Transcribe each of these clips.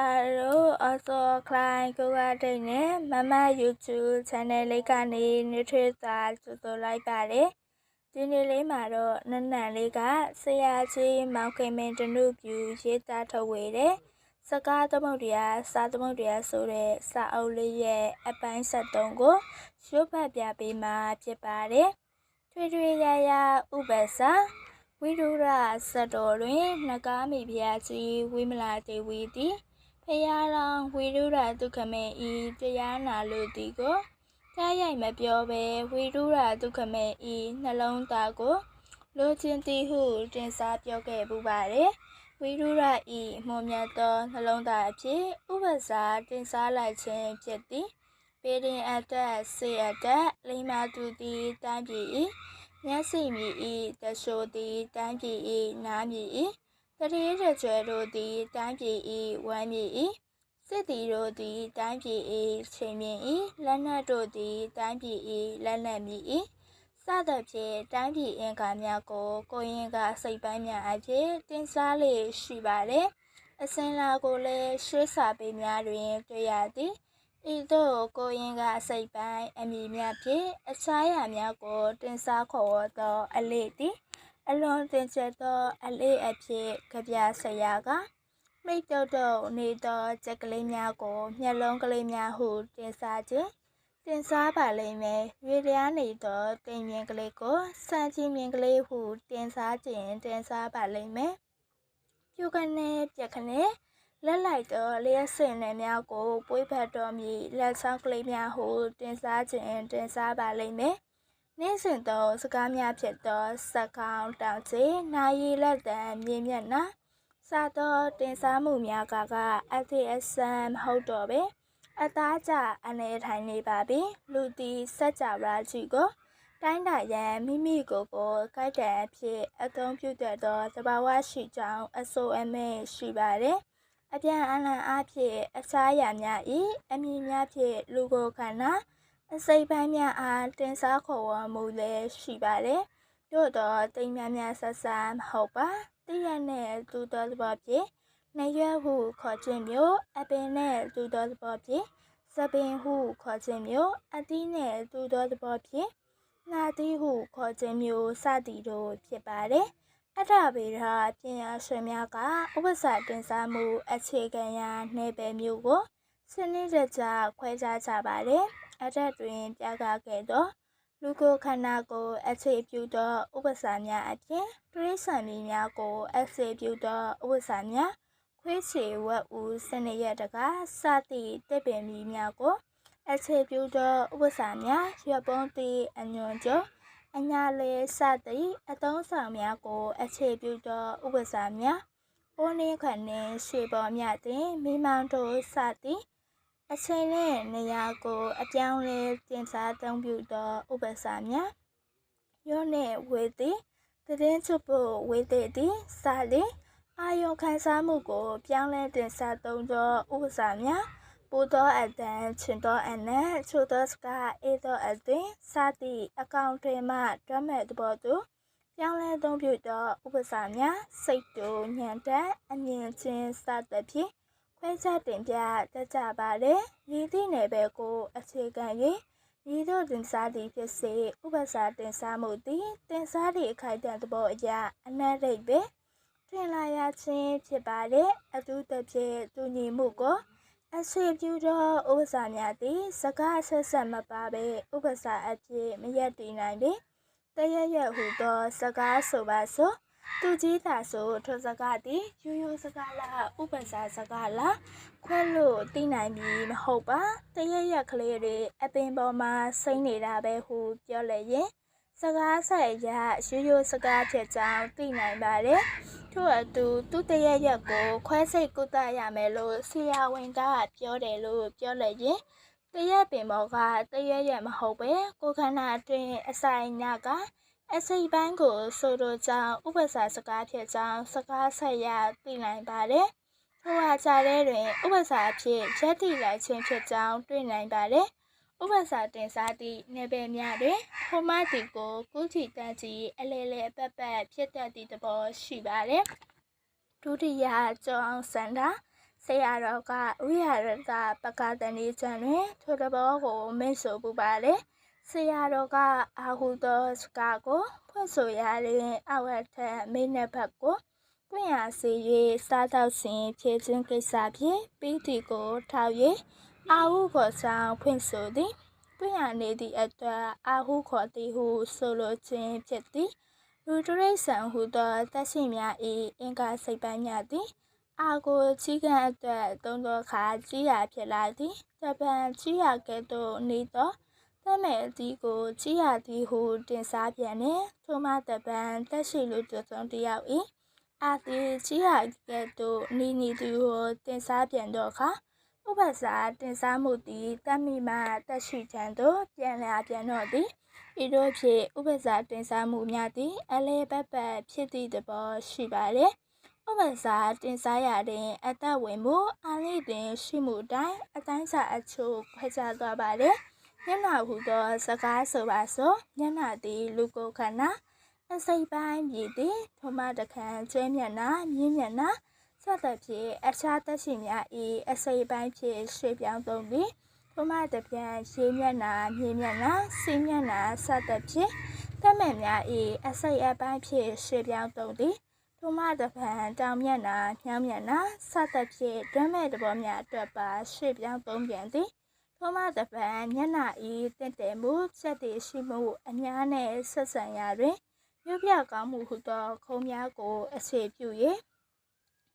Hello အစောခလိုင်းကိုကတိတ်နဲ့မမ YouTube channel လေးကနေနေထွေးစာကြိုဆိုလိုက်ပါတယ်ဒီနေ့လေးမှာတော့နနန်လေးကဆရာကြီးမောင်ခင်မင်းတနုပြူရေးသားထုတ်ဝေတဲ့စကားသမုဒ္ဒရာစာသမုဒ္ဒရာဆိုတဲ့စာအုပ်လေးရဲ့အပိုင်း73ကိုရုပ်ဖတ်ပြပေးမှာဖြစ်ပါတယ်ထွေထွေရရဥပ္ပစာဝိရုရစတော်တွင်နဂါမိဖုရားကြီးဝိမလာဒေဝီသည် ဖရာတော်ဝိရုရဒုက္ခမေဤတရားနာလို့ဒီကိုကြားရိုက်မပြောဘဲဝိရုရဒုက္ခမေဤနှလုံးသားကိုလိုချင်သည်ဟုတင်စားပြောခဲ့ပူပါတယ်ဝိရုရဤမွန်မြတ်သောနှလုံးသားအဖြစ်ဥပ္ပစာတင်စားလိုက်ခြင်းဖြစ်သည်ပေရင်အတ္တစေအတ္တလိမ္မာသူသည်တမ်းပြည်ဤမျက်စိမြည်ဤတရှိုသည်တမ်းပြည်ဤနားမြည်ဤ တရေရကြွယ်တို့သည်တမ်းပြည်ဤဝမ်းမြည်ဤစစ်တီတို့သည်တမ်းပြည်ဤချိန်မြင့်ဤလက်နက်တို့သည်တမ်းပြည်ဤလက်နက်မြည်ဤစသဖြင့်တိုင်းပြည်အင်္ဂါများကိုကိုရင်ကစိတ်ပိုင်းများအဖြစ်တင်စားလေရှိပါတယ်အစင်လာကိုလည်းရှေးစာပေများတွင်တွေ့ရသည်ဤသို့ကိုရင်ကစိတ်ပိုင်းအမိများဖြင့်အခြားရာများကိုတင်စားခေါ်ဝေါ်သောအလေးသည် အလွန်တင်ကျသောအလေးအဖြစ်ကြပြဆရာကမိတ်တုတ်တုတ်နေသောကြက်ကလေးများကိုမျက်လုံးကလေးများဟုတင်စားခြင်းတင်စားပါလိမ့်မယ်ရွေတရားနေသောတင်မြင်ကလေးကိုစံချင်းမြင်ကလေးဟုတင်စားခြင်းတင်စားပါလိမ့်မယ်ပြုကနေပြက်ခနဲ့လက်လိုက်သောလျှက်စင်နယ်များကိုပွေးဖတ်တော်မူလက်ဆောင်ကလေးများဟုတင်စားခြင်းတင်စားပါလိမ့်မယ် နေ့စဉ်သောစကားများဖြစ်သောစကောင်းတောင်ချေနာရီလက်တံမြင့်မြတ်နာစာသောတင်စားမှုများကကအသည့်အဆန်မဟုတ်တော့ပဲအသားကျအနေထိုင်နေပါပြီလူသည်စัจ java ကြီးကိုတိုင်းတာရန်မိမိကိုယ်ကိုကိုက်တံအဖြစ်အသုံးပြုတတ်သောသဘာဝရှိကြောင်းအဆိုအမဲရှိပါတယ်အပြန်အလှန်အားဖြင့်အခြားရာများ၏အမည်များဖြင့်လူကိုခန္ဓာ အစိပ်ပိုင်းများအားတင်စားခေါ်ဝေါ်မှုလည်းရှိပါတယ်။တို့တော့တိမ်များများဆက်ဆံမဟုတ်ပါ။တရနဲ့သူတော်သဘောဖြင့်နေရွက်ဟုခေါ်ခြင်းမျိုးအပင်နဲ့သူတော်သဘောဖြင့်စပင်ဟုခေါ်ခြင်းမျိုးအသီးနဲ့သူတော်သဘောဖြင့်ငါသီးဟုခေါ်ခြင်းမျိုးစသည်တို့ဖြစ်ပါတယ်။အထဗေဒပညာရှင်များကဥပ္ပစာတင်စားမှုအခြေခံရာနယ်ပယ်မျိုးကိုစနစ်တကျခွဲခြားကြပါတယ်။ အထက်တွင် ပြသခဲ့သော လူကိုခန္ဓာကို အခြေပြုသောဥပ္ပစာများအပြင်တိရစ္ဆာန်များကို အခြေပြုသောဥပ္ပစာများခွေးချေဝက်ဦးစနရတကစသည့်တစ်ပင်မီများကို အခြေပြုသောဥပ္ပစာများရွက်ပုံးသည့်အညွန်ကျော်အညာလေစသည့်အသုံးဆောင်များကို အခြေပြုသောဥပ္ပစာများအိုးနှင်းခနှင်းရှေပေါ်မြသည်မိမောင်တို့စသည့် အချိန်နဲ့နေရာကိုအပြောင်းလဲတင်စားသုံးပြုသောဥပ္ပစာများရောနှင့်ဝေသည်တည်င်းချုပ်ဖို့ဝေသည်သည်စာလေအာယုခံစားမှုကို ပြောင်းလဲတင်စားသုံးသောဥပ္ပစာများပူသောအတန်ချင်သောအနက်ချိုသောစကားအေးသောအသွင်စသည့်အကောင့်တွေမှတွမ်းမဲ့သဘောသို့ပြောင်းလဲသုံးပြုသောဥပ္ပစာများစိတ်တူညံတဲ့အမြင်ချင်းစသဖြင့် ခွဲခြားတင်ပြတတ်ကြပါတယ်။ရည်သည့်နယ်ပယ်ကိုအခြေခံ၍ရည်တို့တင်စားသည့်ဖြစ်စေဥပစာတင်စားမှုသည်တင်စားသည့်အခိုက်အတန့်သဘောအရအနက်ရိပ်ပဲထင်လာရခြင်းဖြစ်ပါတယ်။အထူးသဖြင့်သူညီမှုကိုအခြေပြုသောဥပစာများသည်စကားဆက်ဆက်မပါဘဲဥပစာအဖြစ်မရက်တည်နိုင်ပေတရရဟူသောစကားဆိုပါစို့ သူကြီးသာဆိုထိုစကားသည်ရိုးရိုးစကားလားဥပစာစကားလားခွဲလို့သိနိုင်ပြီမဟုတ်ပါတရရက်ကလေးတွေအပင်ပေါ်မှာစိမ့်နေတာပဲဟုပြောလေရင်စကားဆက်ရရိုးရိုးစကားဖြစ်ကြောင်းသိနိုင်ပါတယ်ထို့အတူသူတရရက်ကိုခွဲစိတ်ကုသရမယ်လို့ဆရာဝန်ကပြောတယ်လို့ပြောလေရင်တရက်ပင်ပေါ်ကတရရက်မဟုတ်ပဲကိုခန္ဓာအတွင်းအဆိုင်ညာက အစိပ်ပိုင်းကိုဆိုလိုကြောင်းဥပစာစကားဖြစ်ကြောင်းစကားဆက်ရသိနိုင်ပါတယ်။ထိုဟာကြားထဲတွင်ဥပစာအဖြစ်ရက်တည်လိုက်ခြင်းဖြစ်ကြောင်းတွေ့နိုင်ပါတယ်။ဥပစာတင်စားသည့်နယ်ပယ်များတွင်ထိုမတီကိုကုတီတန်ကြီးအလဲလဲအပတ်ပတ်ဖြစ်တတ်သည့်သဘောရှိပါတယ်။ဒုတိယကျောင်းစန္ဒာဆရာတော်ကဝိဟာရတပကတဏီကျန်တွင်ထိုတဘောကိုမိတ်ဆိုပူပါလေ ဆရာတော်ကအာဟုသောစကားကိုဖွင့်ဆိုရတဲ့အဝတ်ထက်မိနစ်ဘက်ကိုပွင့်ရစေ၍စားတော့စဉ်ဖြည့်ခြင်းကိစ္စဖြင့်ပိတိကိုထောက်၍အာဟုခေါ်ဆောင်ဖွင့်ဆိုသည်ပွင့်ရနေသည့်အတွက်အာဟုခေါ်သည်ဟုဆိုလိုခြင်းဖြစ်သည်လူတရိษံဟုသောသက်ရှိများ၏အင်္ဂါစိတ်ပိုင်းများသည်အာကိုချီးကံအတွက်သုံးသောအခါကြီးရာဖြစ်လာသည်တပံကြီးရာကဲ့သို့နေသော တမဲ့အသည်ကိုကြီးရာသည်ဟုတင်စားပြန်နှင့်ထိုမှတပံတက်ရှိလူတစ်စုံတစ်ယောက်၏အာသည်ကြီးရာကဲ့သို့နီနီသူကိုတင်စားပြန်သောအခါဥပ္ပစာတင်စားမှုသည်တမိမှတက်ရှိထံသို့ပြန်လာပြန်တော့သည်ဤသို့ဖြင့်ဥပ္ပစာတင်စားမှုများသည်အလဲပတ်ပတ်ဖြစ်သည့်သဘောရှိပါလေဥပ္ပစာတင်စားရတဲ့အသက်ဝင်မှုအာလိတွင်ရှိမှုအတိုင်းအတိုင်းစာအချို့ခွဲခြားသွားပါလေ မျက်နှာဟုသောစကားဆိုပါစို့မျက်နှာသည် လူကိုယ်ခန္ဓာအစိပ်ပိုင်းမြည်သည်ထိုမှတခန့်ကျဲမျက်နှာမြင်းမျက်နှာစသဖြင့်အခြားသက်ရှိများ၏အစိပ်ပိုင်းဖြင့်ရွှေ့ပြောင်းသုံးသည်ထိုမှတပြန်ရေမျက်နှာမြင်းမျက်နှာစီမျက်နှာစသဖြင့်သက်မဲ့များ၏အစိပ်အပိုင်းဖြင့်ရွှေ့ပြောင်းသုံးသည်ထိုမှတပံတောင်မျက်နှာညောင်းမျက်နှာစသဖြင့်တွဲမဲ့တဘောများအတွက်ပါရွှေ့ပြောင်းသုံးပြန်သည် ထိုမှတပံမျက်နှာဤတင့်တယ်မှုချက်တည်ရှိမှုအများနဲ့ဆက်ဆံရာတွင်ရုပ်ပြကောင်းမှုဟုသောခုံးများကိုအခြေပြု၍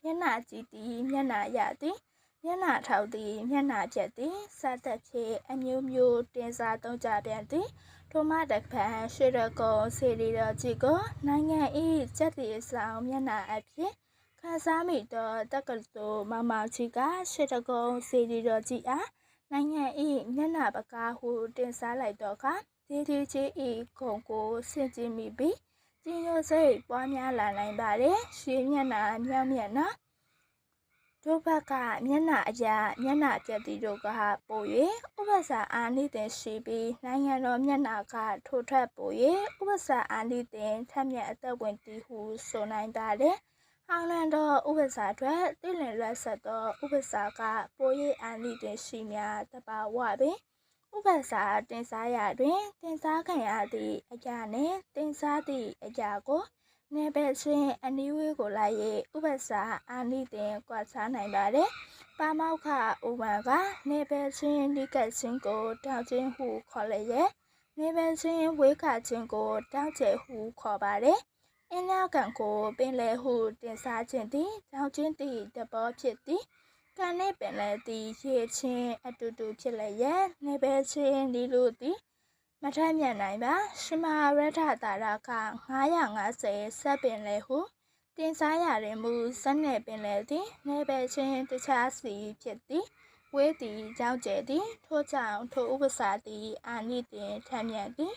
မျက်နှာကြည့်သည်မျက်နှာရသည်မျက်နှာထောက်သည်မျက်နှာပြက်သည်စသဖြင့်အမျိုးမျိုးတင်စားသုံးကြပြန်သည်ထိုမှတပံရွှေရကုံစေရီတော်ကြီးကိုနိုင်ငံ၏ချက်တည်ဆောင်မျက်နှာအဖြစ်ခန်းစားမိသောတက္ကသိုလ်မမောင်ကြီးကရွှေရကုံစေရီတော်ကြီးအား နိုင်ငံ၏မျက်နှာပကားဟုတင်စားလိုက်တော့ကဒီဒီကြီး၏ခုံကိုဆင်ကျင်မိပြီးကျင်းရိုးစိတ်ပွားများလာနိုင်ပါတယ်ရွှေမျက်နှာမြောက်မျက်နှာတို့ဘက်ကမျက်နှာအရာမျက်နှာပြက်တီတို့ကပို့၍ဥပ္ပစာအာနိသင်ရှိပြီးနိုင်ငံတော်မျက်နှာကထိုထက်ပို့၍ဥပ္ပစာအာနိသင်ထက်မြက်အသက်ဝင်သည်ဟုဆိုနိုင်ပါတယ်။ ဟောင်းလန်တော်ဥပ္ပစာအတွက်တိလင်လက်ဆက်သောဥပ္ပစာကပို့၍အာနိသင်ရှိများတပါဝပင်ဥပ္ပစာတင်စားရတွင်တင်စားခံရသည့်အရာနှင့်တင်စားသည့်အရာကိုနေပဲချင်းအနီးဝေးကိုလိုက်၍ဥပ္ပစာအာနိတင်ကွာခြားနိုင်ပါတယ်။ပါမောက္ခဥပံကနေပဲချင်းနိကချင်းကိုတောင်းချင်းဟုခေါ်လျက်နေပဲချင်းဝေခချင်းကိုတောင်းကျဲဟုခေါ်ပါတယ်။အ င်းညာကံကိုပင်လေဟုတင်စားခြင်းသည်တောင်းချင်းသည်တဘောဖြစ်သည်။ကံနှင့်ပင်လေသည်ရေချင်းအတူတူဖြစ်လျက်နေပဲချင်းဒီလိုသည်မထမြတ်နိုင်ပါရှမရထတာရက950ဆက်ပင်လေဟုတင်စားရရင်မူစနဲ့ပင်လေသည်နေပဲချင်းတခြားစီဖြစ်သည်ဝေးသည်ကြောက်ကျဲသည်ထို့ကြောင့်ထိုဥပစာသည်အာနိတင်ထမြတ်သည်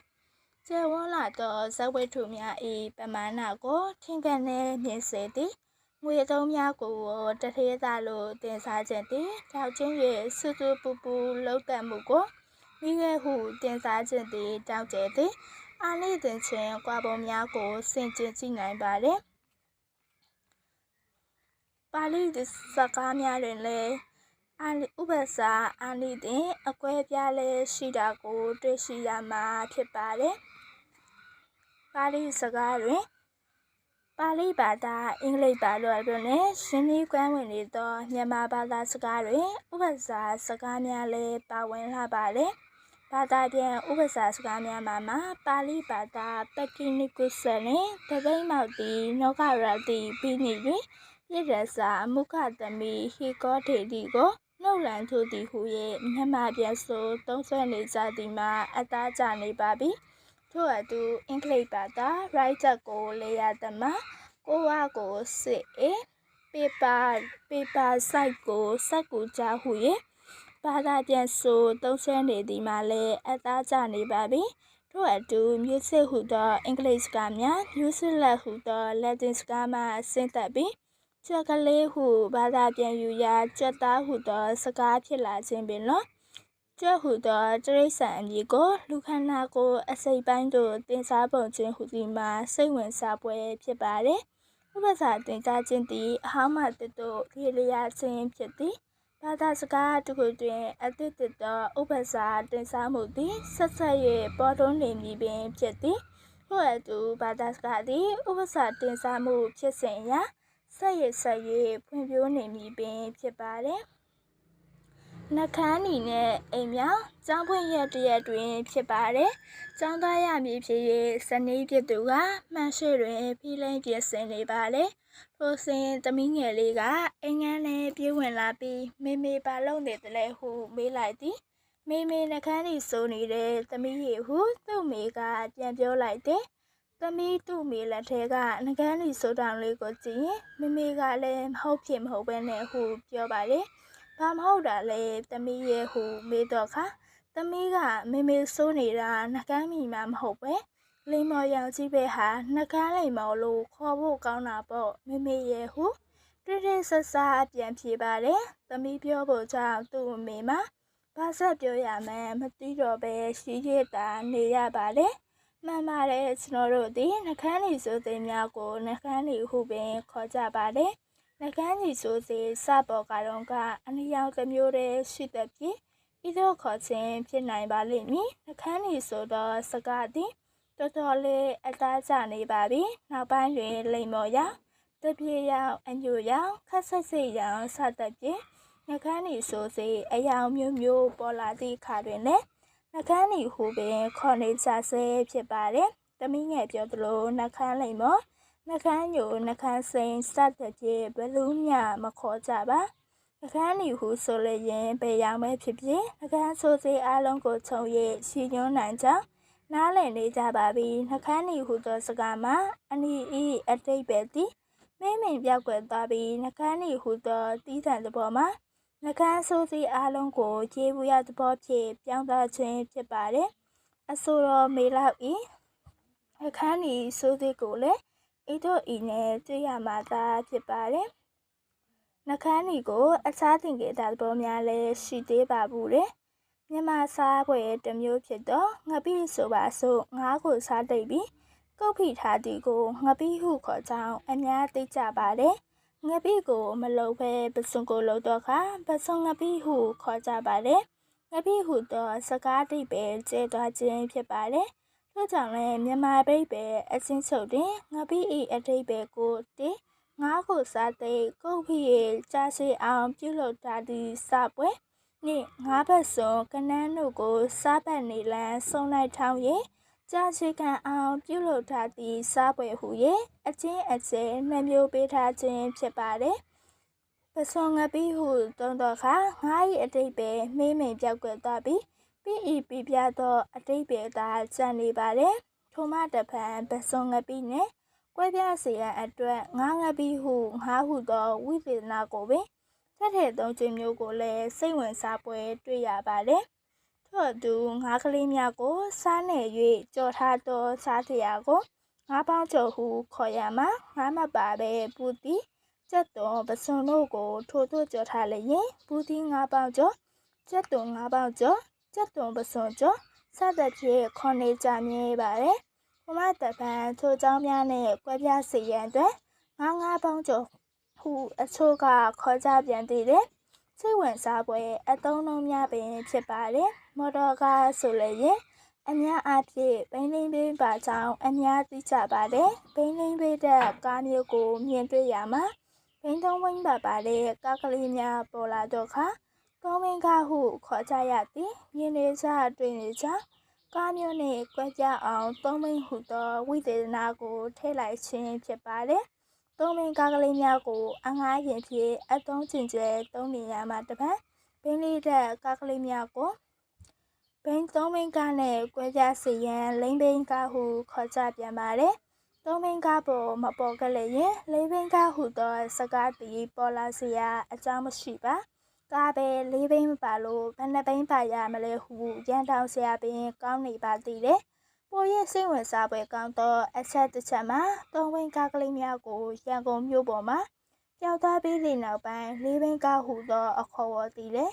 ကျေဝန်းလာသောဇဝိထုများ၏ပမာဏကိုထင်ကန်နေမြင်စေသည်ငွေသုံးများကိုတထေးသားလိုတင်စားခြင်းသည်ထောက်ချင်း၍စွတူပူပူလောက်တတ်မှုကိုမိခဲ့ဟုတင်စားခြင်းသည်တောက်ကျဲသည်အာနိသင်ချင်းကွာပုံများကိုဆင်ကျင်ကြည့်နိုင်ပါတယ်ပါဠိစကားများတွင်လည်းအာဥပ္ပစာအာနိသင်အကွဲပြားလဲရှိတာကိုတွေ့ရှိရမှာဖြစ်ပါတယ် ပါဠိစကားတွင်ပါဠိဘာသာအင်္ဂလိပ်ဘာသာတို့နဲ့ရှင်းပြီးကွမ်းဝင်နေသောမြန်မာဘာသာစကားတွင်ဥပ္ပစာစကားများလည်းပါဝင်လာပါတယ်။ဘာသာပြန်ဥပစာစကားများမှာမှာပါဠိဘာသာပကိနိကုဆလင်တပိမောက်တီနောကရတိပြီးနေတွင်ပြည့်ရစာမုခသမီဟီကောထေတီကိုနှုတ်လန်ထိုသည်ဟု၍မြန်မာပြန်ဆိုသုံးဆွဲနေကြသည်မှာအသားကျနေပါပြီ ထို့အတူအင်္ဂလိပ်ဘာသာ writer ကိုလေယာသမကိုဝါကိုစစ်အေ paper paper site ကိုစက်ကူကြဟု၍ဘာသာပြန်ဆိုသုံးဆွဲနေသည်မှာလည်းအသားကျနေပါပြီထို့အတူ music ဟူသောအင်္ဂလိပ်စကားများ music လက်ဟူသော latin စကားမှဆင်းသက်ပြီးကြက်ကလေးဟုဘာသာပြန်ယူရာကြက်သားဟူသောစကားဖြစ်လာခြင်းပင်လော ကြွဟုသောတရိษံအမည်ကိုလူခန္ဓာကိုအစိပ်ပိုင်းသို့တင်စားပုံခြင်းဟူသည်မှာစိတ်ဝင်စားပွဲဖြစ်ပါတယ်ဥပစာတင်ကြားခြင်းသည်အဟောင်းမှတတို့ရေလျာခြင်းဖြစ်သည်ဘာသာစကားတစ်ခုတွင်အသစ်တသောဥပစာတင်စားမှုသည်ဆက်ဆက်၍ပေါ်တွန်းနေမည်ပင်ဖြစ်သည်ထို့အတူဘာသာစကားသည်ဥပစာတင်စားမှုဖြစ်စဉ်ရာဆက်ရဆက်၍ဖွံ့ဖြိုးနေမည်ပင်ဖြစ်ပါတယ် နှခမ်းနီနဲ့အိမ်မြောင်ကျောင်းဖွင့်ရက်တရက်တွင်ဖြစ်ပါတယ်။ကျောင်းသားရမည်ဖြစ်၍စနေဖြစ်သူကမှန်ရှိတွင်ဖိလိန်ပြင်ဆင်နေပါလေ။ထိုစဉ်သမီးငယ်လေးကအိမ်ငန်းနဲ့ပြေးဝင်လာပြီးမေမေပါလုံးနေတယ်လေဟုမေးလိုက်သည်။မေမေနှခမ်းနီစိုးနေတဲ့သမီးရေဟုသူ့မေကပြန်ပြောလိုက်တယ်။သမီးသူ့မေလက်ထဲကနှကန်းလီစိုးတောင်လေးကိုကြည့်ရင်မေမေကလည်းမဟုတ်ဖြစ်မဟုတ်ပဲနဲ့ဟုပြောပါလေ။ ဘာမဟုတ်တာလဲသမီးရဲ့ဟူမေးတော့ခါသမီးကမေမေစိုးနေတာနှကမ်းမိမှမဟုတ်ပဲလိမ္မော်ရောင်ကြီးပဲဟာနှကမ်းလိမ္မော်လို့ခေါ်ဖို့ကောင်းတာပေါ့မေမေရဲ့ဟူတိတိဆဆအပြန်ပြေပါတယ်သမီးပြောဖို့ကြောင့်သူ့အမေမှာဘာဆက်ပြောရမှန်းမသိတော့ပဲရှိရတာနေရပါတယ်မှန်ပါတယ်ကျွန်တော်တို့ဒီနှကမ်းလီဆိုတဲ့များကိုနှကမ်းလီဟုပင်ခေါ်ကြပါတယ် နှကန်းကြီးဆိုစေစပေါ်ကတော့ကအနည်းရောက်တစ်မျိုးတည်းရှိတဲ့ဖြင့်ဤသို့ခေါ်ခြင်းဖြစ်နိုင်ပါလိမ့်မည်နှကန်းကြီးဆိုတော့စကားသည်တော်တော်လေးအသားကျနေပါပြီနောက်ပိုင်းတွင်လိမ်မော်ရောင်တပြေရောင်အညိုရောင်ခက်ဆက်စိတ်ရောင်စသဖြင့်နှကန်းကြီးဆိုစေအယောင်မျိုးမျိုးပေါ်လာသည့်အခါတွင်လည်းနှကန်းကြီးဟူပင်ခေါ်နေကြဆဲဖြစ်ပါတယ်တမီးငယ်ပြောသလိုနှကန်းလိမ်မော် နှကန်းညိုနှကန်းစိန်စသဖြင့်ဘလူးမြမခေါ်ကြပါနှကန်းလီဟုဆိုလျင်ပေရောင်ပဲဖြစ်ဖြစ်နှကန်းဆိုစေအလုံးကိုခြုံ၍ရှီညွှန်းနိုင်ကြောင်းနားလည်နေကြပါပြီနှကန်းလီဟုသောစကားမှာအနီဤအတိတ်ပဲသည်မင်းမင်ပြောက်ွယ်သွားပြီးနှကန်းလီဟုသောတီးဆန်သဘောမှာနှကန်းဆိုစီအလုံးကိုခြေဘူးရသဘောဖြင့်ပြောင်းသွားခြင်းဖြစ်ပါတယ်အဆိုတော်မေလောက်ဤအခန်းဤဆိုစီကိုလည်း ဤတို့ဤနဲ့တွေ့ရမှာသာဖြစ်ပါတယ်။နှကန်းဒီကို အခြားသင်္ကေတသဘောများလည်းရှိသေးပါဘူးတဲ့။မြန်မာစားပွဲတစ်မျိုးဖြစ်တော့ငပိဆိုပါစို့ငါးကိုစားတိတ်ပြီးကုတ်ဖိထားသည်ကိုငပိဟုခေါ်ကြောင်းအများသိကြပါတယ်။ငပိကိုမလုံဘဲပစွန်ကိုလုံတော့ခါပစွန်ငပိဟုခေါ်ကြပါတယ်။ငပိဟုတော့စကားတိတ်ပဲကျဲသွားခြင်းဖြစ်ပါတယ်။ ထို့ကြောင့်လည်းမြန်မာပိတ်ပဲအချင်းချုပ်တွင်ငပိဤအတိတ်ပဲကိုတေငါးကိုစားသိကုတ်ဖိရကြားရှိအောင် ပြုလုပ်တာသည်စပွဲနှင့်ငါးဘက်စွန်ကနန်းတို့ကိုစားပတ်နေလန်းဆုံးလိုက်ထောင်း၍ကြားရှိခံအောင် ပြုလုပ်ထားသည့်စားပွဲဟု၍အချင်းအကျဲနှမျိုးပေးထားခြင်းဖြစ်ပါတယ်ပစွန်ငပိဟုသုံးတော့ခါငါး၏အတိတ်ပဲမေးမိန်ပြောက်ကွယ်သွားပြီး ပြီးဤပြပြသောအတိတ်ပဲသာကျန်နေပါတယ်ထိုမှတဖန်ပစုံငပိနှင့်ကွဲပြားစေရန်အတွက်ငါးငပိဟုငါးဟုသောဝိသေသနာကိုပင်သက်တဲ့သုံးခြင်းမျိုးကိုလည်းစိတ်ဝင်စားပွဲတွေ့ရပါတယ်ထို့အတူငါးကလေးများကိုစားနေ၍ကြော်ထားသောစားတရားကိုငါးပေါင်းကျော်ဟုခေါ်ရမှာငါးမပါပဲပူသည်ကျက်တော်ပစုံတို့ကိုထို့သို့ကြော်ထားလျင်ပူသည်ငါးပေါင်းကျော်ကျက်တော်ငါးပေါင်းကျော် ကျက်တုံပစွန်ကျော်စသဖြင့်ခေါ်နေကြမြဲပါတယ်။ဘမတပံထိုเจ้าများနဲ့ကွဲပြားစေရန်အတွက်ငါးငါးပေါင်းကျော်ဟုအချို့ကခေါ်ကြပြန်သေးတယ်။စိတ်ဝင်စားပွဲအသုံးလုံးများပင်ဖြစ်ပါတယ်။မော်တော်ကားဆိုလည်းအများအားဖြင့်ဘိန်းလင်းပေးပါကြောင်းအများသိကြပါတယ်။ဘိန်းလင်းပေးတဲ့ကားမျိုးကိုမြင်တွေ့ရမှာဘိန်းသုံးဝင်းပါပါတဲ့ကားကလေးများပေါ်လာတော့ခါ ကောင်းမင်းကားဟုခေါ်ကြရသည်မြင်နေကြတွေ့နေကြကားမျိုးနှင့်ကွဲပြားအောင်သုံးမင်းဟုသောဝိသေသနာကိုထည့်လိုက်ခြင်းဖြစ်ပါတယ်သုံးမင်းကားကလေးများကိုအငှားရင်ဖြင့်အသုံးချင်ကျဲသုံးနေရမှာတပတ်ဘင်းလေးတဲ့ကားကလေးများကိုဘင်းသုံးမင်းကားနဲ့ကွဲပြားစေရန်လိမ့်ဘင်းကားဟုခေါ်ကြပြန်ပါတယ်သုံးမင်းကားပေါ်မပေါ်ကလေးရင်လိမ့်ဘင်းကားဟုသောစကားတီပေါ်လာစရာအကြောင်းမရှိပါ ကားပဲလေးဘိန်းမပါလို့ဘယ်နှဘိန်းပါရမလဲဟုရန်တောင်ဆရာပင်ကောင်းနေပါသေးတယ်။ပိုရဲ့စိတ်ဝင်စားပွဲကောင်းသောအချက်တစ်ချက်မှာသုံးဝင်းကားကလေးများကိုရန်ကုန်မြို့ပေါ်မှာပျောက်သွားပြီးတဲ့နောက်ပိုင်းလေးဘိန်းကားဟုသောအခေါ်ဝေါ်သည်လေ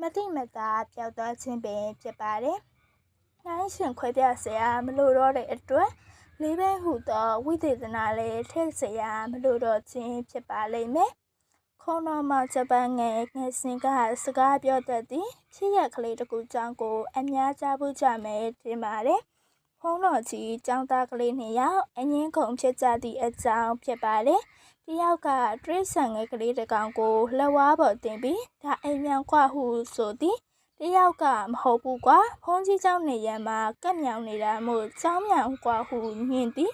မတိမတာပျောက်သွားခြင်းပင်ဖြစ်ပါတယ်။နိုင်ရှင်ခွဲပြဆရာမလို့တော့တဲ့အတွက်လေးဘိန်းဟုသောဝိသေသနာလည်းထည့်ဆရာမလို့တော့ခြင်းဖြစ်ပါလိမ့်မယ်။ ခုံတော်မှာဂျပန်ငယ်ငယ်စင်ကစကားပြောတတ်သည်ဖြစ်ရကလေးတစ်ခုကြောင့်ကိုအများကြားဖို့ကြမယ်တင်ပါတယ်ဖုံးတော်ကြီးចောင်းသားကလေးနှစ်ယောက်အငင်းခုန်ဖြစ်ကြသည့်အကြောင်းဖြစ်ပါတယ်တယောက်ကတရိษံငယ်ကလေးတစ်ကောင်ကိုလက်ဝါးပေါ်တင်ပြီးဒါအိမ်မြန်ခွဟုဆိုသည်တယောက်ကမဟုတ်ဘူးကွာဖုံးကြီးเจ้าနေရန်မှာကက်မြောင်နေတာမို့เจ้าမြောင်ကွာဟုညင်သည်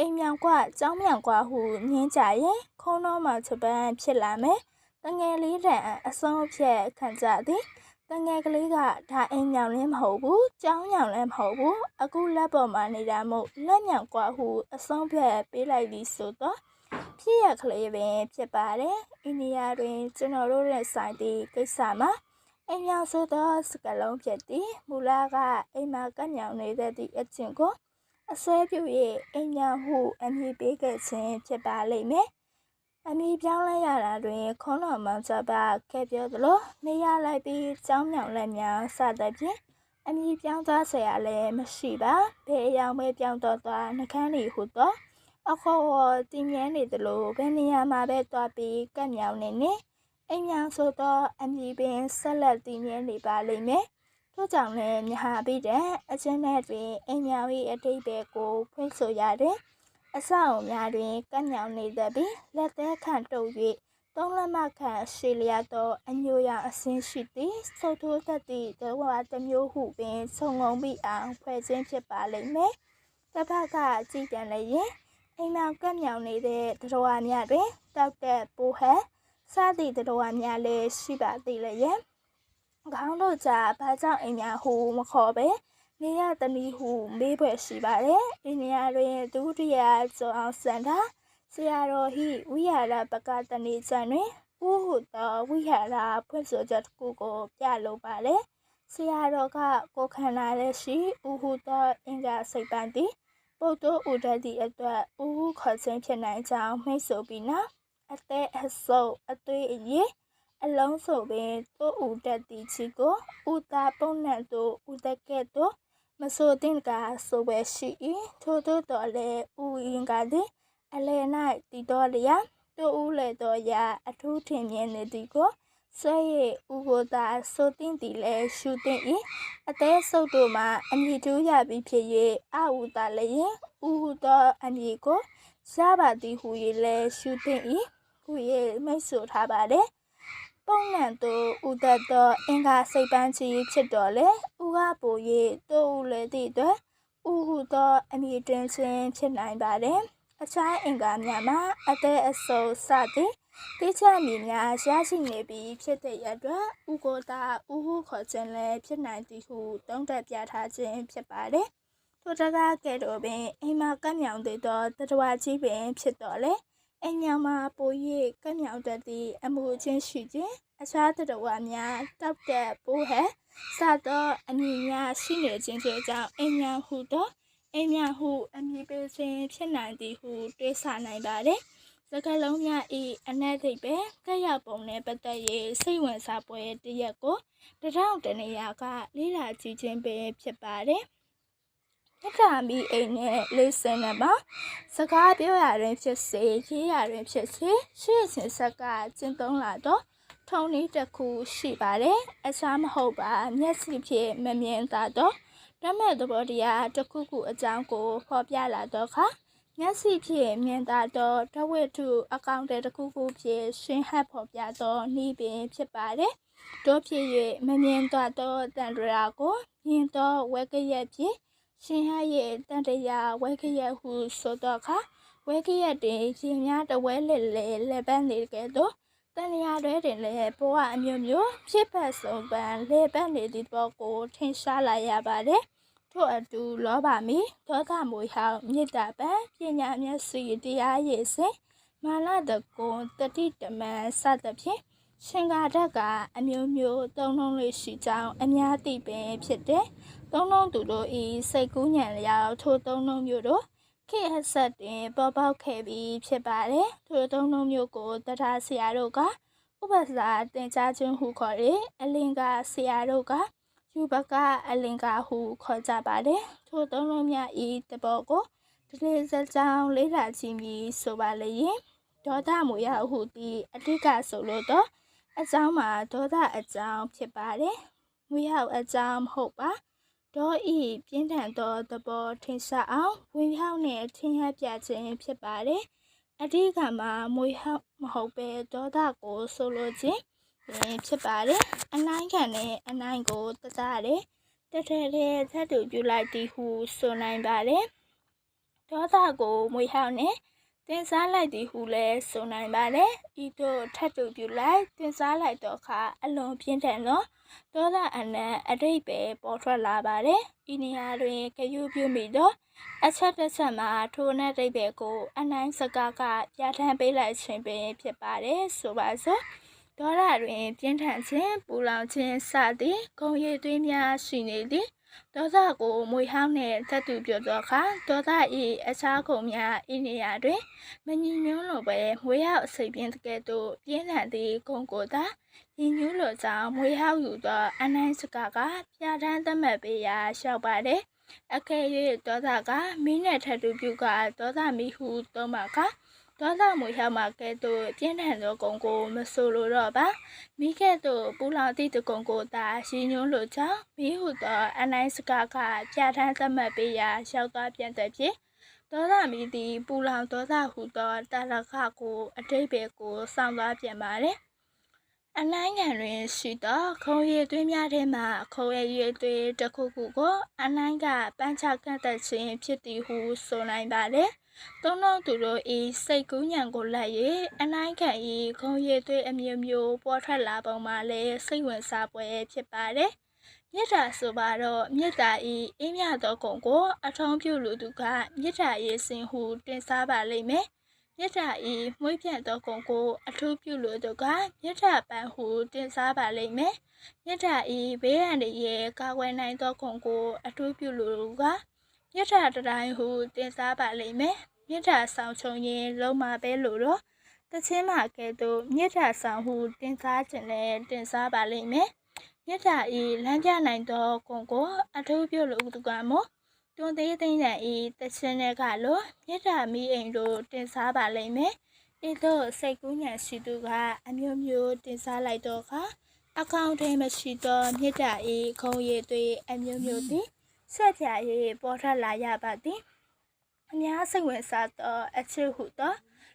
အိမ်မြောင်ကွကျောင်းမြောင်ကွဟုညင်းကြရင်ခုံးတော်မှာချက်ပန်းဖြစ်လာမယ်။တငယ်လေးတန်အဆုံးဖြတ်ခံကြသည်။တငယ်ကလေးကဒါအိမ်မြောင်လည်းမဟုတ်ဘူး။ကျောင်းမြောင်လည်းမဟုတ်ဘူး။အခုလက်ပေါ်မှာနေတာမို့လက်မြောင်ကွဟုအဆုံးဖြတ်ပေးလိုက်သည်ဆိုတော့ဖြစ်ရကလေးပင်ဖြစ်ပါတယ်။အိန္ဒိယတွင်ကျွန်တော်တို့ရဲ့ဆိုင်သည့်ကိစ္စမှာအိမ်မြောင်ဆိုသောစကလုံးဖြစ်သည်မူလကအိမ်မှာကညောင်နေတဲ့သည့်အချင်းကို အစွဲပြု၍အညာဟုအမည်ပေးခဲ့ခြင်းဖြစ်ပါလိမ့်မယ်။အမည်ပြောင်းလဲရတာတွင်ခေါင်းတော်မောင်ချပါခဲ့ပြောသလိုနေရလိုက်ပြီးကြောင်းမြောင်လက်များစသဖြင့်အမည်ပြောင်းသွားဆရာလည်းမရှိပါ။ဘယ်အရာမဲပြောင်းတော့သွားနှကန်းနေဟုတော့အခေါ်ဝတင်မြဲနေသလိုဘယ်နေရာမှာပဲသွားပြီးကက်မြောင်နေနေအိမ်မြောင်ဆိုတော့အမည်ပင်ဆက်လက်တင်မြဲနေပါလိမ့်မယ်။ ထို့ကြောင့်လည်းမြဟာပိတဲ့အချင်းနဲ့တွင်အိမ်မြောင်၏အတိတ်ပဲကိုဖွင့်ဆိုရတဲ့အဆောက်အုံများတွင်ကညောင်နေတတ်ပြီးလက်သေးခန့်တုပ်၍သုံးလက်မခန့်ရှေလျာသောအညိုရောင်အစင်းရှိသည်ဆုတ်ထိုးတတ်သည့်တဝါတစ်မျိုးဟုပင်ဆုံငုံပြီးအောင်ဖွဲ့ခြင်းဖြစ်ပါလိမ့်မယ်တစ်ဖက်ကကြည့်ပြန်လည်းရင်အိမ်မောင်ကက်မြောင်နေတဲ့တတော်များတွင်တောက်တဲ့ပိုဟက်စသည့်တတော်များလည်းရှိပါသေးလျက် ခေါင်းတို့ကြဘာကြောင့်အိမ်များဟုမခေါ်ပဲနေရသမီးဟုမေးဖွယ်ရှိပါတယ်။အိန္ဒိယတွင်ဒုတိယကျောင်းအောင်စန္ဒာဆရာတော်ဟိဝိဟာရပကတနေကျန်တွင်ဥဟုသောဝိဟာရဖွင့်ဆိုချက်တစ်ခုကိုပြလိုပါတယ်။ဆရာတော်ကကိုခန္ဓာလည်းရှိဥဟုသောအင်္ဂါစိတ်ပန်းသည်ပုတ်တိုးဥဒတ်သည့်အတွက်ဥဟုခေါ်ခြင်းဖြစ်နိုင်ကြောင်းမိတ်ဆိုပြီးနောက်အသက်အဆုပ်အသွေးအရေး အလုံးစုံပင်တိုးဥတတ်သည့်ချီကိုဥတာပုံနှံ့သို့ဥတကဲ့သို့မဆိုသင့်ကဆိုပဲရှိ၏ထို့သောတော်လည်းဥယင်ကသည်အလယ်၌တည်တော်လျာတို့ဦးလေတော်ရာအထူးထင်မြင်နေသည်ကိုဆွဲရဥကိုသာဆိုသင့်သည်လည်းရှုသင့်၏အသေးဆုပ်တို့မှာအမည်တူရပြီးဖြစ်၍အဟုသာလည်းဥဟုသောအမည်ကိုရပါသည်ဟု၍လည်းရှုသင့်၏ဟု၍မိတ်ဆိုထားပါတယ် ပုံနံသို့ဥဒတ်သောအင်္ဂါစိတ်ပန်းချီဖြစ်တော်လေဥကပူ၍တိုးဥလေသည့်အတွက်ဥဟုသောအမည်တွင်ခြင်းဖြစ်နိုင်ပါတယ်အခြားအင်္ဂါများမှာအသက်အဆုပ်စသည်တိကျမည်များရရှိနေပြီးဖြစ်တဲ့အတွက်ဥကိုတာဥဟုခေါ်ခြင်းလည်းဖြစ်နိုင်သည်ဟုတုံးတက်ပြထားခြင်းဖြစ်ပါတယ်ထိုတကားကဲ့သို့ပင်အိမ်မှာကမ်းမြောင်သေးသောတတဝါကြီးပင်ဖြစ်တော်လေ အိမ်ညောင်မှာပို၍ကမြောင်တတ်သည့်အမှုချင်းရှိခြင်းအခြားတတဝါများတောက်တဲ့ပိုးဟဲ့စသောအမည်များရှိနေခြင်းတို့ကြောင့်အိမ်ညောင်ဟုသောအိမ်ညောင်ဟုအမည်ပေးခြင်းဖြစ်နိုင်သည်ဟုတွေးဆနိုင်ပါတယ်စကလုံးများဤအနက်သိပ်ပဲတက်ရောက်ပုံနဲ့ပတ်သက်၍စိတ်ဝင်စားပွဲတရက်ကိုတထောင်တနေရာကလေးလာကြည့်ခြင်းပဲဖြစ်ပါတယ် တခါမီအိမ်နဲ့လေးစင်နဲ့ပါစကားပြောရရင်ဖြစ်စေရေးရရင်ဖြစ်စေရှေ့စဉ်ဆက်ကကျင့်သုံးလာတော့ထုံနည်းတစ်ခုရှိပါတယ်အချားမဟုတ်ပါမျက်စိဖြင့်မမြင်သာတော့တမဲ့သဘောတရားတစ်ခုခုအကြောင်းကိုဖော်ပြလာတော့ခါမျက်စိဖြင့်မြင်သာတော့တဝိထုအကောင့်တစ်ခုခုဖြင့်ရှင်းဟပ်ဖော်ပြသောနည်းပင်ဖြစ်ပါတယ်တို့ဖြစ်၍မမြင်တော့သောတန်တရာကိုမြင်တော့ဝဲကရက်ဖြင့် ရှင်ဟရဲ့တန်တရာဝဲခရက်ဟုဆိုတော့ခါဝဲခရက်တင်ရှင်များတဝဲလက်လေလက်ပန်းနေကဲ့သို့တန်ရာတွေတင်လည်းဘဝအမျိုးမျိုးဖြစ်ပတ်ဆုံးပန်လေပတ်နေသည့်ဘောကိုထင်ရှားလာရပါတယ်ထို့အတူလောဘမီဒေါသမွေဟောင်းမေတ္တာပံပညာမျက်စိတရားရည်စင်မာနတကွန်တတိတမန်စသဖြင့် ရှင်ကာဓာတ်ကအမျိုးမျိုးသုံးလုံးလေးရှိကြောင်းအများသိပင်ဖြစ်တဲ့သုံးလုံးသူတို့ဤစိတ်ကူးညံလျောက်ထိုသုံးလုံးမျိုးတို့ခေတ်အဆက်တွင်ပေါ်ပေါက်ခဲ့ပြီးဖြစ်ပါတယ်ထိုသုံးလုံးမျိုးကိုတထာဆရာတို့ကဥပစာတင်ကြားခြင်းဟုခေါ်တယ်အလင်္ကာဆရာတို့ကယူဘကအလင်္ကာဟုခေါ်ကြပါတယ်ထိုသုံးလုံးများဤတဘောကိုတတိစကြောင်းလေးလာချီမီဆိုပါလေရင်ဒေါသမူရဟုသည်အတိကဆိုလို့တော့ အကြောင်းမှာဒေါသအကြောင်းဖြစ်ပါတယ်မူရအကြောင်းမဟုတ်ပါဒေါ်ဤပြင်းထန်သောသဘောထင်ရှားအောင်ဝင်ရောက်နဲ့ထင်ဟပ်ပြခြင်းဖြစ်ပါတယ်အတိကမှာမွေဟောက်မဟုတ်ပဲဒေါသကိုဆိုလိုခြင်းဖြစ်ပါတယ်အနိုင်ခံနဲ့အနိုင်ကိုတစားတယ်တထဲထဲသတ်တူပြုလိုက်သည်ဟုဆိုနိုင်ပါတယ်ဒေါသကိုမွေဟောက်နဲ့ တင်စားလိုက်သည်ဟုလည်းဆိုနိုင်ပါတယ်ဤသို့ထတ်တူပြုလိုက်တင်စားလိုက်တော့ခါအလွန်ပြင်းထန်သောဒေါသအနံအတိတ်ပဲပေါ်ထွက်လာပါတယ်ဤနေရာတွင်ခယူပြုမိသောအချက်တစ်ချက်မှာထိုနဲ့တိတ်ပဲကိုအနိုင်စကားကပြဋ္ဌာန်းပေးလိုက်ခြင်းပင်ဖြစ်ပါတယ်ဆိုပါစို့ဒေါရတွင်ပြင်းထန်ခြင်းပူလောင်ခြင်းစသည်ဂုံရည်သွေးများရှိနေသည် ဒေါသကိုမွေဟောင်းနှင့်သက်တူပြသောအခါဒေါသ၏အခြားခုံများဤနေရာတွင်မညီညွှန်းလိုပဲမွေဟောက်အစိပ်ပြင်းတကယ်သို့ပြင်းထန်သည့်ဂုံကိုသာညီညွှန်းလိုကြောင်းမွေဟောက်ယူသောအနိုင်စကားကပြဋ္ဌာန်းသတ်မှတ်ပေးရာလျှောက်ပါတယ်အကယ်၍ဒေါသကမင်းနဲ့ထပ်တူပြုကဒေါသမီဟုသုံးပါက ဒေါသမွေဟောက်မှာကဲ့သို့ပြင်းထန်သောဂုံကိုမဆိုလိုတော့ပါမိကဲ့သို့ပူလောင်သည့်တကုံကိုသာရှိညွှန်းလိုကြောင်းမိဟုသောအနိုင်စကားကပြဋ္ဌာန်းသတ်မှတ်ပေးရာလျှောက်သွားပြန်တဲ့ဖြစ်ဒေါသမီသည်ပူလောင်ဒေါသဟုသောတာလခကိုအတိတ်ပဲကိုစောင့်သွားပြန်ပါတယ်အနိုင်ခံတွင်ရှိသောခုံရည်သွေးများထဲမှခုံရည်သွေးတစ်ခုခုကိုအနိုင်ကပန်းချကန့်သက်ခြင်းဖြစ်သည်ဟုဆိုနိုင်ပါတယ်။ သုံးလုံးသူတို့ဤစိတ်ကူးညံကိုလိုက်၍အနိုင်ခံဤခုံရည်သွေးအမျိုးမျိုးပေါ်ထွက်လာပုံမှာလည်းစိတ်ဝင်စားပွဲဖြစ်ပါတယ်။မြစ်တာဆိုပါတော့မြစ်တာဤအင်းမြသောကုံကို အထုံးပြုလူသူကမြစ်တာရေးစင်ဟုတင်စားပါလိမ့်မယ်။မြစ်တာဤမွေးပြန့်သောကုံကို အထူးပြုလိုသူကမြစ်တာပန်းဟုတင်စားပါလိမ့်မယ်မြစ်တာဤဘေးရန်ရဲ့ကာကွယ်နိုင်သောကုံကို အထူးပြုလိုသူက မြစ်တာတတိုင်းဟုတင်စားပါလိမ့်မယ်မြစ်တာဆောင်ချုံရင် လုံးမပဲလို့တော့တချင်းမာကဲ့သို့မြစ်တာဆောင်ဟုတင်စားခြင်းနဲ့တင်စားပါလိမ့်မယ်မြစ်တာဤလမ်းပြနိုင်သောကုံကိုအထူးပြုလိုသူကမောတွန်သေးသိန်းတန်ဤတချင်းတွေကလိုမြစ်တာမီးအိမ်တို့တင်စားပါလိမ့်မယ်။ဤသို့စိတ်ကူးညံရှိသူကအမျိုးမျိုးတင်စားလိုက်တော့ခါအကောင့်ထဲမရှိသောမြစ်တာဤခုံရည်သွေးအမျိုးမျိုးသည် ဆက်ပြ၍ပေါ်ထွက်လာရပါသည်။အများစိတ်ဝင်စားသောအချစ်ဟုသော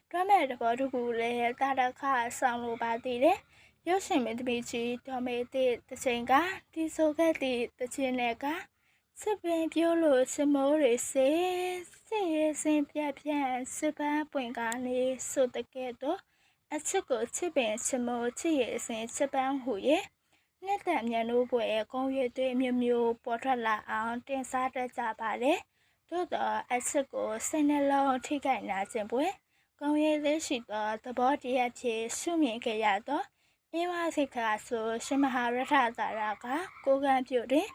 တွမ်းမဲ့တဘောတကူလည်းတာတခဆောင်လိုပါသေးတယ်။ရုပ်ရှင်မင်းသမီးကြီးဒေါ်မေသည့်တချိန်ကဒီဆိုခဲ့သည့်တခြင်းနဲ့ကစစ်ပင်ပြိုးလို့စမိုးတွေစေစစ်ရစင်ပြပြန့်စစ်ပန်းပွင့်ကနေဆိုတကဲ့တော့အချစ်ကိုချစ်ပင်စမိုးချစ်ရစင်စစ်ပန်းဟူရဲ့ နှစ်သက်မြန်လို့ပွဲကုန်းရွေသွေးမျိုးမျိုးပေါ်ထွက်လာအောင်တင်စားတတ်ကြပါတယ်သို့တော့အချစ်ကိုစိတ်နှလုံးထိခိုက်နာခြင်းပွဲကုန်းရွေသေးရှိသောသဘောတရားဖြင့်ရှုမြင်ခဲ့ရသောအင်းမစိတ်ခါဆိုရှင်မဟာရထသာရကကိုကံပြုတ်တယ်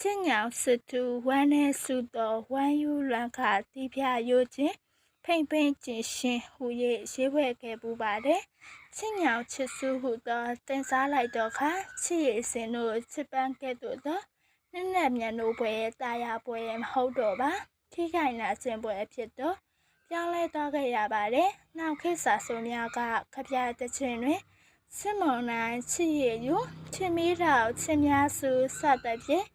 ချင်းညောင်စတူဝမ်းနဲ့စုတော်ဝမ်းယူလွန်ခါတိပြရိုးခြင်းဖိမ့်ဖိမ့်ကျင်ရှင်ဟူ၍ရေးဝဲခဲ့ပူပါတယ် ချင်းညောင်ချစ်စုဟုသောတင်စားလိုက်တော့ခါချစ်ရည်စင်တို့ချစ်ပန်းကဲ့သို့သောနက်နက်မြန်တို့ပွဲတာယာပွဲမဟုတ်တော့ပါထိခိုင်နာခြင်းပွဲဖြစ်တော့ပြောင်းလဲသွားခဲ့ရပါတယ်နောက်ခေတ်စာဆိုများကခပြတဲ့ချင်းတွင်စစ်မုံနိုင်ချစ်ရည်ယူချစ်မီးတော်ချစ်များစုစသဖြင့်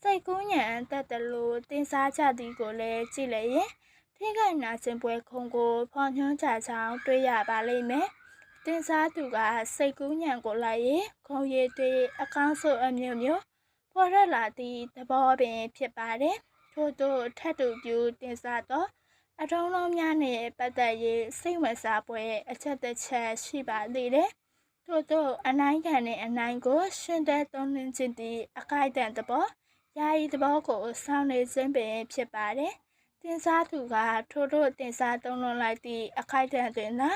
စိတ်ကူးညံတတ်တယ်လို့တင်စားကြသည်ကိုလည်းကြည့်လိုက်ရင်ထိခိုက်နာခြင်းပွဲခုံကိုဖော်ညွှန်းကြချောင်းတွေ့ရပါလိမ့်မယ်။ တင်စားသူကစိတ်ကူးညံကိုလိုက်ရင်ခုံရည်တွေအကောင်းဆုံးအမျိုးမျိုးပေါ်ရလာသည့်သဘောပင်ဖြစ်ပါတယ်။ထို့သို့ထပ်တူပြူတင်စားသောအထုံးလုံးများနှင့်ပတ်သက်၍စိတ်ဝင်စားပွဲအချက်တစ်ချက်ရှိပါသေးတယ်။ထို့သောအနိုင်ခံနှင့်အနိုင်ကိုရှင်သက်သုံးလင်းခြင်းသည့်အခိုက်အတန့်သဘောယာယီသဘောကိုစောင့်နေခြင်းပင်ဖြစ်ပါတယ်။တင်စားသူကထိုတို့တင်စားသုံးလုံးလိုက်သည့်အခိုက်အတန့်တွင်သာ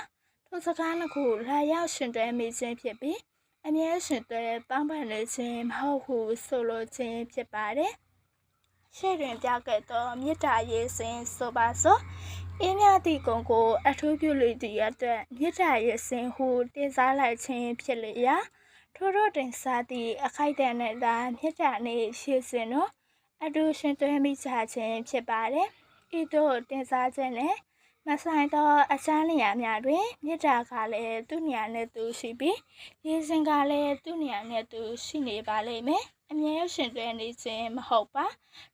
ထိုစကားနှစ်ခုလာရောက်ရှင်တွဲမိခြင်းဖြစ်ပြီးအမြဲရှင်တွဲပေါင်းပန်နေခြင်းမဟုတ်ဟုဆိုလိုခြင်းဖြစ်ပါတယ်။ရှေ့တွင်ပြခဲ့သောမေတ္တာရေးစဉ်ဆိုပါစို့အင်းမြသည့်ကုံကိုအထူးပြုလူသည့်အတွက်မေတ္တာရေးစဉ်ဟုတင်စားလိုက်ခြင်းဖြစ်လျက်ထို့တို့တင်စားသည့်အခိုက်အတန့်နဲ့သာမြစ်တာနေရှေ့စဉ်တော့အတူရှင်သွဲမိကြခြင်းဖြစ်ပါတယ်ဤသို့တင်စားခြင်းနဲ့ မဆိုင်သောအခြားနေရာများတွင်မြစ်တာကလည်းသူ့နေရာနဲ့သူရှိပြီးရေစင်ကလည်းသူ့နေရာနဲ့သူရှိနေပါလိမ့်မယ်အမြဲရှင်တွဲနေခြင်းမဟုတ်ပါ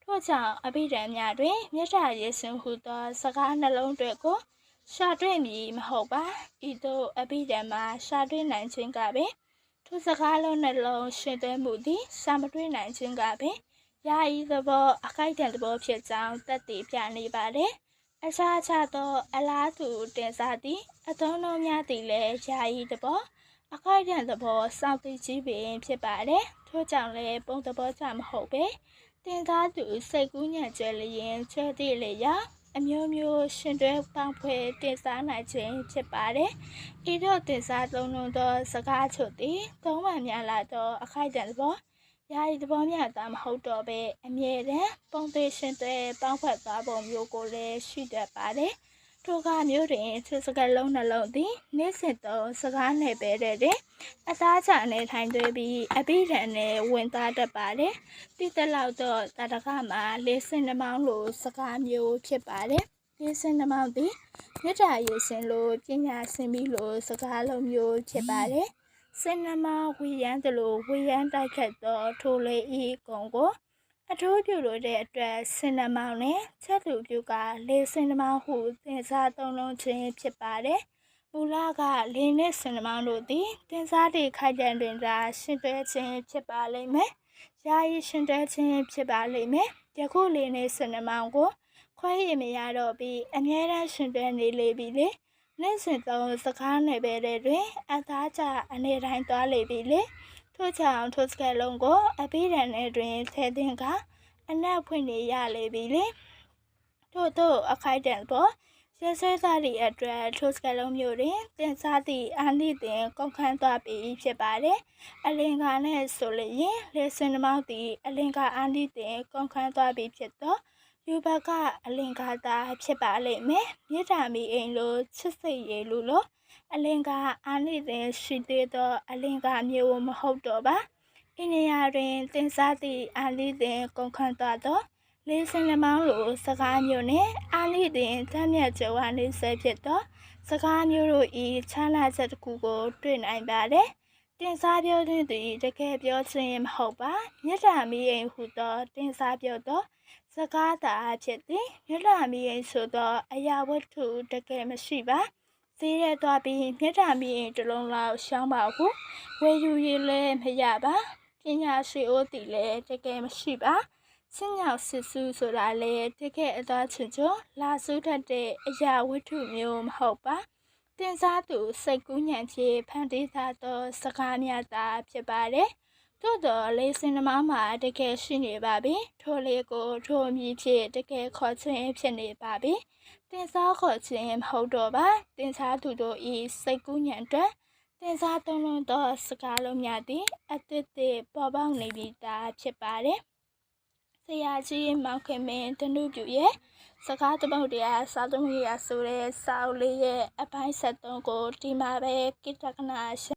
ထို့ကြောင့်အဘိဓမ္မာတွင်မြတ်တာရေစင်ဟုသောစကားနှလုံးတွေကိုရှာတွေ့မည်မဟုတ်ပါဤသို့အဘိဓမ္မာရှာတွေ့နိုင်ခြင်းကပင်ထိုစကားလုံးနှလုံးရှင်သွဲမှုသည်ရှာမတွေ့နိုင်ခြင်းကပင်ယာယီသဘောအခိုက်အတန့်သဘောဖြစ်ကြောင်းသက်သေပြနေပါတယ် အခြားခြားသောအလားတူတင်စားသည့်အသုံးလုံးများသည်လည်းယာယီသဘောအခိုက်အတန့်သဘောစောင့်သိခြင်းပင်ဖြစ်ပါတယ်ထို့ကြောင့်လည်းပုံသဘောကြမဟုတ်ပဲတင်စားသူစိတ်ကူးညံ့ကြလျင်ချဲသည့်လေရာအမျိုးမျိုးရှင်တွဲပေါင်းဖွဲ့တင်စားနိုင်ခြင်းဖြစ်ပါတယ်။ဤသို့တင်စားသုံးလုံးသောစကားချုပ်သည်သုံးမှန်များလာသောအခိုက်အတန့်သဘော ယာယီသဘောများသာမဟုတ်တော့ပဲအမြဲတမ်းပုံသေးရှင်တွဲပေါင်းဖွဲ့သွားပုံမျိုးကိုလည်းရှိတတ်ပါတယ်။ထိုကမျိုးတွင်သူစကားလုံးနှလုံးသည်နေ့စဉ်သောစကားနယ်ပဲတဲ့အသားချအနေထိုင်သွေးပြီးအပိဓာန်နဲ့ဝင်သားတတ်ပါတယ်။တိတလောက်တော့တတကမှာလေးစင်နှမောင်းလိုစကားမျိုးဖြစ်ပါတယ်။လေးစင်နှမောင်းသည်မြတ်တာရေစင်လိုပညာစင်ပြီးလိုစကားလုံးမျိုးဖြစ်ပါတယ်။ စင်နှမောင်းဝီရန်တလိုဝီရန်တိုက်ခတ်သောထိုလေးဤကုံကိုအထူးပြုလို့တဲ့အတွက်စင်နှမောင်းနဲ့ချက်သူပြုကလေးစင်နှမောင်းဟုသင်စားသုံးလုံးခြင်းဖြစ်ပါတယ်။မူလကလေးနဲ့စင်နှမောင်းတို့သည်တင်စားသည့်ခိုက်တန်တွင်သာရှင်တွဲခြင်းဖြစ်ပါလိမ့်မယ်။ယာယီရှင်တွဲခြင်းဖြစ်ပါလိမ့်မယ်။ယခုလေးနဲ့စင်နှမောင်းကိုခွဲရမရတော့ပြီးအမြဲတမ်းရှင်တွဲနေလေပြီလေ။ နေ့စဉ်သုံးစကားနယ်ပဲတဲ့တွင်အသားကျအနေတိုင်းသွားလေပြီလေ။ထို့ကြောင့်ထိုစကလုံးကိုအပိဓာန်နဲ့တွင်ထဲသင်ကအနက်ဖွင့်နေရလေပြီလေထို့သောအခိုက်အတန့်ပေါ်ရဆွဲသားသည့်အတွက်ထိုစကလုံးမျိုးတွင်တင်စားသည့်အာနိသင်ကုန်ခန်းသွားပြီဖြစ်ပါတယ်အလင်္ကာနဲ့ဆိုလျင်လေစင်နမောက်သည့်အလင်္ကာအာနိသင်ကုန်ခန်းသွားပြီဖြစ်သော ယူဘကအလင်္ကာသာဖြစ်ပါလိမ့်မယ်မြေတာမီအိမ်လိုချစ်စိတ်ရည်လိုလိုအလင်္ကာအာနိသင်ရှိသေးသော အလင်္ကာမျိုးမဟုတ်တော့ပါအိန္ဒိယတွင်တင်စားသည့်အာနိသင်ကုန်ခန်းသွားသောလေးစင်လမောင်းလိုစကားမျိုးနဲ့အာနိသင်တမ်းမြတ်ကျော်ဝနေဆဲဖြစ်သောစကားမျိုးတို့ဤချမ်းသာချက်တစ်ခုကိုတွေ့နိုင်ပါတယ် တင်စားပြောခြင်းသည်တကယ်ပြောခြင်းမဟုတ်ပါမြတ်တာမီးအိမ်ဟုသောတင်စားပြောသောစကားသာဖြစ်သည်မြတ်တာမီးအိမ်ဆိုသောအရာဝတ္ထုတကယ်မရှိပါဈေးရဲသွားပြီးမြတ်တာမီးအိမ်တစ်လုံးလောက်ရှောင်းပါဟုဝယ်ယူရလည်းမရပါပညာရှိအိုးတီလည်းတကယ်မရှိပါချင်းညောင်စစ်ဆူဆိုတာလေတကယ်အသားချွန်ချွန်လာဆူးတတ်တဲ့အရာဝတ္ထုမျိုးမဟုတ်ပါ တင်စားသူစိတ်ကူးညံဖြင့်ဖန်တီးထားသောစကားများသာဖြစ်ပါတယ်သို့တော်လေးစင်နမမှာတကယ်ရှိနေပါပြီထိုလေးကိုထိုအမည်ဖြင့်တကယ်ခေါ်ခြင်းဖြစ်နေပါပြီတင်စားခေါ်ခြင်းမဟုတ်တော့ပါတင်စားသူတို့ဤစိတ်ကူးညံအတွက်တင်စားသုံးလုံးသောစကားလုံးများသည်အသစ်သစ်ပေါ်ပေါက်နေပြီသားဖြစ်ပါတယ်ဆရာကြီးမောင်ခင်မင်းတနုပြူရဲ့ စကားတပုတ်တရားစာသုံးရဆိုတဲ့စာအုပ်လေးရဲ့အပိုင်း73ကိုဒီမှာပဲကိတ္တကနာ